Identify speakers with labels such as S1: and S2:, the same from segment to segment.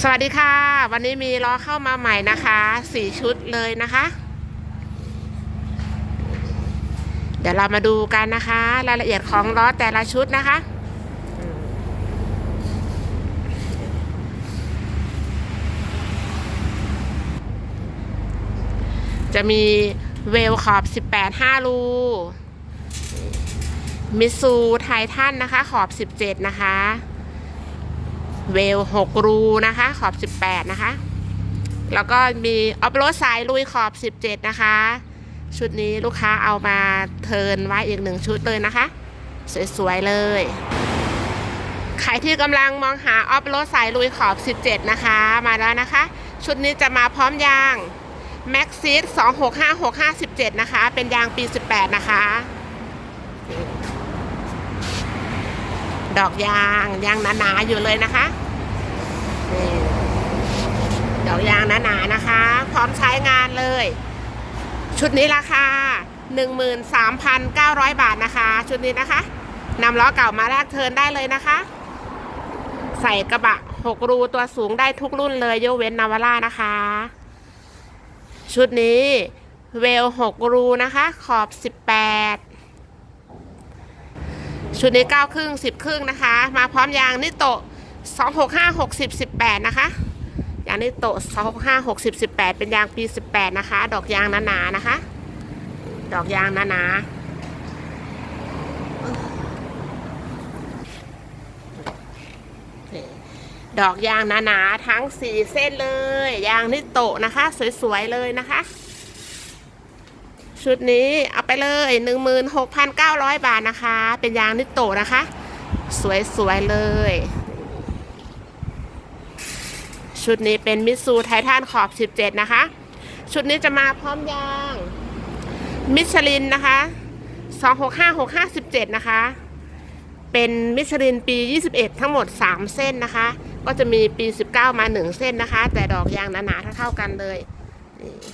S1: สวัสดีค่ะ วันนี้มีล้อเข้ามาใหม่นะคะสี่ชุดเลยนะคะ เดี๋ยวเรามาดูกันนะคะ รายละเอียดของล้อแต่ละชุดนะคะจะมีเวลขอบ 18 5รู มิซูไททันนะคะ ขอบ 17 นะคะ เวล 6 รูนะคะ ขอบ 18 นะคะ แล้วก็มีออฟโรดสายลุยขอบ 17 นะคะ ชุดนี้ลูกค้าเอามาเทินไว้อีกหนึ่งชุดเลยนะคะ สวย ๆ เลย ใครที่กำลังมองหาออฟโรดสายลุยขอบ 17 นะคะ มาแล้วนะคะ ชุดนี้จะมาพร้อมยางแม็กซิส265657นะคะ เป็นยางปี18นะคะ ดอกยางยางหนาๆอยู่เลยนะคะนี่ดอกยางหนาๆนะคะ พร้อมใช้งานเลย ชุดนี้ราคา13,900 บาทนะคะ ชุดนี้นะคะนำล้อเก่ามาแลกเทินได้เลยนะคะ ใส่กระบะ6รูตัวสูงได้ทุกรุ่นเลยยกเว้นนาวาร่านะคะ ชุดนี้เวล6รูนะคะ ขอบ18 ชุดนี้9ครึ่ง10ครึ่งนะคะ มาพร้อมยางนิโตะ265 60 18นะคะยางนิโตะ265 60 18เป็นยางปี18นะคะ ดอกยางหนาๆนะคะ ดอกยางหนาๆดอกยางหนาๆทั้ง4เส้นเลย ยางนิโตะนะคะ สวยๆเลยนะคะ ชุดนี้เอาไปเลย 16,900 บาทนะคะ เป็นยางนิโตนะคะ สวยๆเลย ชุดนี้เป็นมิตซูไททันขอบ 17 นะคะ ชุดนี้จะมาพร้อมยาง มิชลินนะคะ 265657 นะคะ เป็นมิชลินปี 21 ทั้งหมด 3 เส้นนะคะ ก็จะมีปี 19 มา 1 เส้นนะคะ แต่ดอกยางหนาๆเท่าๆกันเลย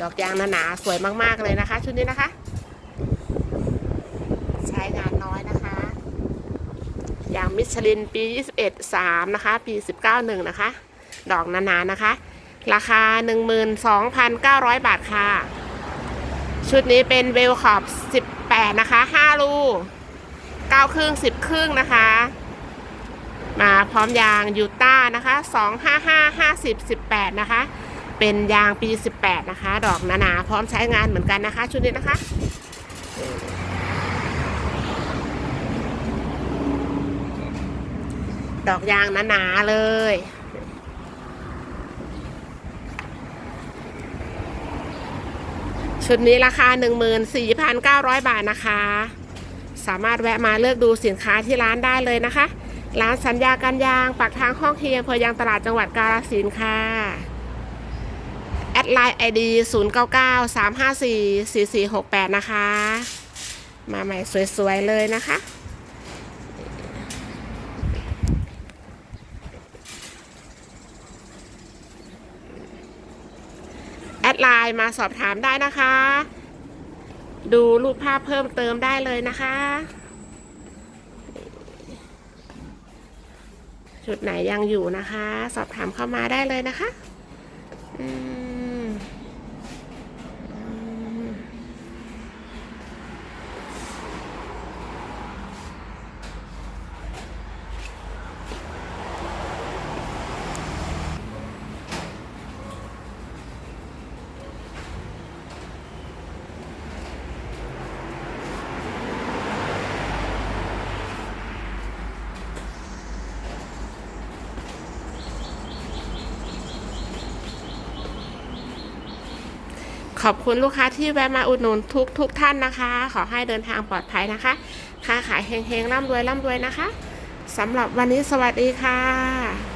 S1: ดอกยางหนาๆสวยมากๆเลยนะคะ ชุดนี้นะคะ ใช้งานน้อยนะคะ ยางมิชลินปี 21 3 นะคะ ปี 19 1 นะคะ ดอกหนาๆนะคะ ราคา 12,900 บาทค่ะ ชุดนี้เป็นเวลขอบ 18 นะคะ5รู9ครึ่ง10ครึ่งนะคะ มาพร้อมยางยูต้านะคะ255 50 18นะคะ เป็นยางปี 18 นะคะ ดอกหนาๆพร้อมใช้งานเหมือนกันนะคะ ชุดนี้นะคะดอกยางหนาๆเลย ชุดนี้ราคา 14,900 บาทนะคะ สามารถแวะมาเลือกดูสินค้าที่ร้านได้เลยนะคะ ร้านสัญญาการยางปากทางห้องเคียงเภอยางตลาดจังหวัดกาฬสินค่ะ แอดไลน์ไอดี0 9 9 3 5 4 4 4 6 8นะคะ มาใหม่สวยๆเลยนะคะ แอดไลน์มาสอบถามได้นะคะ ดูรูปภาพเพิ่มเติมได้เลยนะคะจุดไหนยังอยู่นะคะ สอบถามเข้ามาได้เลยนะคะ อืม ขอบคุณลูกค้าที่แวะมาอุดหนุนทุกทุกท่านนะคะ ขอให้เดินทางปลอดภัยนะคะ ค้าขายเฮงๆร่ำรวยร่ำรวยนะคะสำหรับวันนี้สวัสดีค่ะ